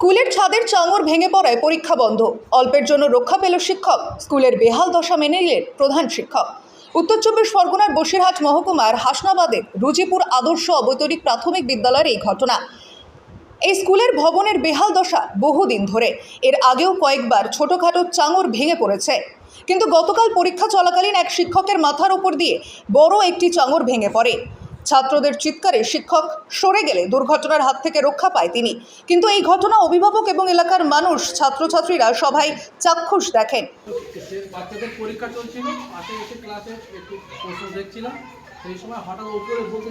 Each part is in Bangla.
স্কুলের ছাদের চাঙর ভেঙে পড়ায় পরীক্ষা বন্ধ। অল্পের জন্য রক্ষা পেল শিক্ষক। স্কুলের বেহাল দশা মেনে নিলেন প্রধান শিক্ষক। উত্তর চব্বিশ পরগনার বসিরহাট মহকুমার হাসনাবাদের রুজিপুর আদর্শ অবৈতনিক প্রাথমিক বিদ্যালয়ের এই ঘটনা। এই স্কুলের ভবনের বেহাল দশা বহুদিন ধরে। এর আগেও কয়েকবার ছোটোখাটো চাঙর ভেঙে পড়েছে। কিন্তু গতকাল পরীক্ষা চলাকালীন এক শিক্ষকের মাথার উপর দিয়ে বড় একটি চাঙর ভেঙে পড়ে। ছাত্রদের চিৎকারে শিক্ষক সরে গেলে দুর্ঘটনার হাত থেকে রক্ষা পায় তিনি। কিন্তু এই ঘটনা অভিভাবক এবং এলাকার মানুষ, ছাত্রছাত্রীরা সবাই চাক্ষুষ দেখেন। সেই সময় হঠাৎ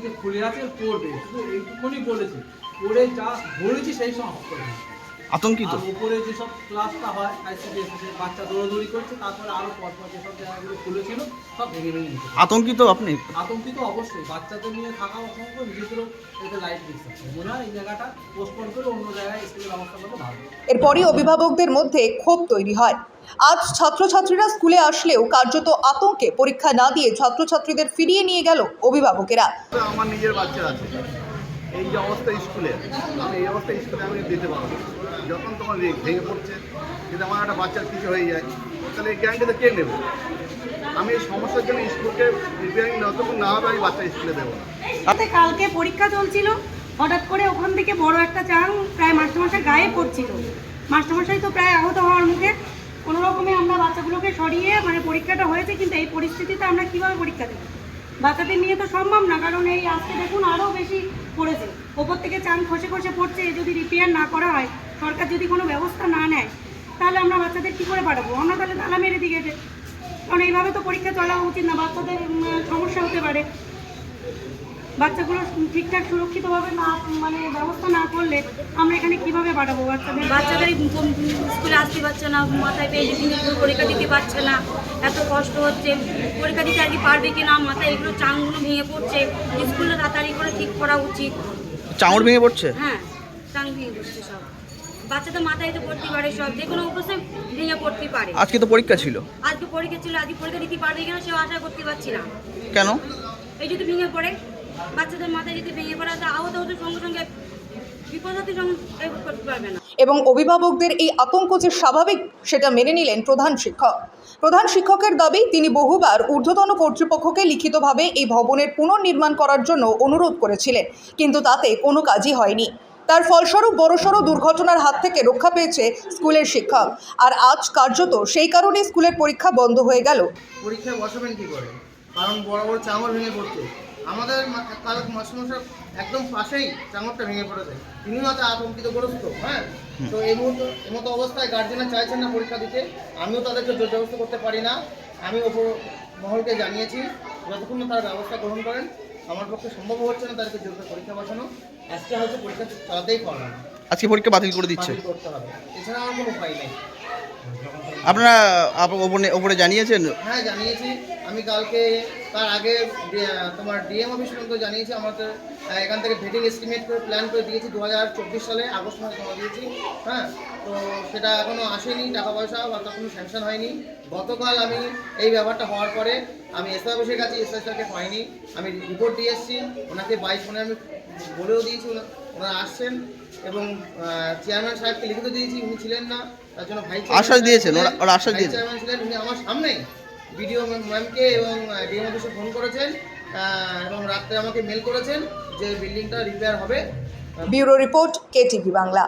যে আছে, পড়বে। শুধু এইটুকুনি বলেছে। পড়ে যা বলেছি সেই সময়। আতঙ্কিত। উপরে যেসব ক্লাসটা হয় আইসিডিএস বাচ্চা দৌড়াদৌড়ি করছে তারপরে আরও পরপর যেসব জায়গাগুলো খুলেছিল সব ভেঙে ভেঙে নিচ্ছে আতঙ্কিত আপনি? আতঙ্কিত অবশ্যই। বাচ্চাদের নিয়ে থাকা অসম্ভব নিজেদেরও এতে লাইট দিচ্ছে মনে হয় এই জায়গাটা পোস্টপোন করে অন্য জায়গায় স্কুলের ব্যবস্থা করলে ভালো এরপরই অভিভাবকদের মধ্যে ক্ষোভ তৈরি হয়। আজ ছাত্রছাত্রীরা স্কুলে আসলেও কার্যত আতঙ্কে পরীক্ষা না দিয়ে ছাত্রছাত্রীদের ফিরিয়ে নিয়ে গেল অভিভাবকেরা। আমার নিজের বাচ্চা আছে। এই যে অবস্থা স্কুলে, আমি এই অবস্থা স্কুলে আমি দিতে পারব যখন তখন রে- ভেঙে পড়ছে যদি আমার একটা বাচ্চার কিছু হয়ে যায়। তাহলে এই গ্যারান্টিটা কে নেবে? আমি এই সমস্যার জন্য স্কুলকে রিপেয়ারিং যতক্ষণ না হবে আমি বাচ্চা স্কুলে দেবো না। কালকে পরীক্ষা চলছিল। হঠাৎ করে ওখান থেকে বড় একটা চাং প্রায় মাস্টারমশাই গায়ে পড়ছিল। মাস্টারমশাই তো প্রায় আহত হওয়ার মুখে কোনো রকমে আমরা বাচ্চাগুলোকে সরিয়ে মানে পরীক্ষাটা হয়েছে, কিন্তু এই পরিস্থিতিতে আমরা কীভাবে পরীক্ষা দেবো? বাচ্চাদের নিয়ে তো সম্ভব না, কারণ এই আজকে দেখুন আরও বেশি পড়েছে। ওপর থেকে চান খসে খসে পড়ছে যদি রিপেয়ার না করা হয়, সরকার যদি কোনো ব্যবস্থা না নেয়, তাহলে আমরা বাচ্চাদের কী করে পাঠাবো? আমরা তাহলে তালা মেরে দিকে কারণ এইভাবে তো পরীক্ষা চলা উচিত না, বাচ্চাদের উম, সমস্যা হতে পারে বাচ্চাগুলো ঠিকঠাক সুরক্ষিতভাবে না মানে ব্যবস্থা না করলে আমরা এখানে কীভাবে পাঠাবো বাচ্চাদের? বাচ্চাদের স্কুলে আসতে পারছে না মাথায় পেয়ে পরীক্ষা দিতে পারছে না এত কষ্ট হচ্ছে। পরীক্ষা দিতে আর কি পারবে কি না মাথায় এগুলো চাংগুলো ভেঙে পড়ছে। স্কুলে তাড়াতাড়ি করে ঠিক করা উচিত। চাঙড় ভেঙে পড়ছে? হ্যাঁ চাং ভেঙে পড়ছে সব। বাচ্চা তো মাথায় তো পড়তে পারে সব যে কোনো অবস্থায় ভেঙে পড়তে পারে। আজকে তো পরীক্ষা ছিল। আজকে পরীক্ষা ছিল আজকে পরীক্ষা দিতে পারবে কিনা সেও আশা করতে পারছি না। কেন? এই যদি ভেঙে পড়ে। বাচ্চাদের মাথায় যদি ভেঙে পড়ে তো আহত হতে সঙ্গে সঙ্গে করতে পারবে না। এবং অভিভাবকদের এই আতঙ্ক যে স্বাভাবিক সেটা মেনে নিলেন প্রধান শিক্ষক। প্রধান শিক্ষকের দাবি তিনি বহুবার ঊর্ধ্বতন কর্তৃপক্ষকে লিখিতভাবে এই ভবনের পুনর্নির্মাণ করার জন্য অনুরোধ করেছিলেন কিন্তু তাতে কোনো কাজই হয়নি। তার ফলস্বরূপ বড়সড় দুর্ঘটনার হাত থেকে রক্ষা পেয়েছে স্কুলের শিক্ষক। আর আজ কার্যত সেই কারণে স্কুলের পরীক্ষা বন্ধ হয়ে গেল। পরীক্ষায় বসাবেন কি করে? কারণ বড় বড় চাঙর ভেঙে পড়ছে। আমাদের মা- কাল মাস্টারমশাই একদম পাশেই চাঙরটা ভেঙে পড়েছে। তিনিও হয়তো আতঙ্কিত গ্রস্ত হ্যাঁ? তো এই মুহূর্তে মতো অবস্থায় গার্জেনরা চাইছেন না পরীক্ষা দিতে। আমিও তাদেরকে জোর জবস্ত করতে পারি না। আমি ওপর মহলকে জানিয়েছি যতক্ষণ না তার ব্যবস্থা গ্রহণ করেন আমার পক্ষে সম্ভব হচ্ছে না তাদেরকে জোর পরীক্ষা বসানো আজকে হয়তো পরীক্ষা চালাতেই পারবে না। আজকে পরীক্ষা বাতিল করে দিচ্ছে। করতে হবে। এছাড়া আমার কোনো উপায় নেই। আপনারা ওপরে ওপরে জানিয়েছেন? হ্যাঁ জানিয়েছি। আমি কালকে তার আগে তোমার ডিএম অফিস পর্যন্ত জানিয়েছি আমাদের এখান থেকে ভেটিং এস্টিমেট করে প্ল্যান করে দিয়েছি দু সালে আগস্ট মাসে জমা দিয়েছি। হ্যাঁ তো সেটা এখনও আসেনি টাকা পয়সা বা তার কোনো স্যাংশন হয়নি। গতকাল আমি এই ব্যাপারটা হওয়ার পরে আমি এসআই অফিসের কাছে এসআই স্যারকে পাইনি আমি রিপোর্ট দিয়ে এসেছি। ওনাকে বাইশ ফোনে আমি বলেও দিয়েছি ওনারা আসছেন এবং চেয়ারম্যান সাহেবকে লিখিত দিয়েছি উনি ছিলেন না তার জন্য ভাই আশ্বাস দিয়েছেন, ওরা- আশ্বাস দিয়েছেন। চেয়ারম্যান ছিলেন উনি আমার সামনেই। বিডিও ম্যামকে এবং ডিএম অফিসে ফোন করেছেন এবং রাত্রে আমাকে মেল করেছেন যে বিল্ডিংটা রিপেয়ার হবে। Bureau report KTV Bangla.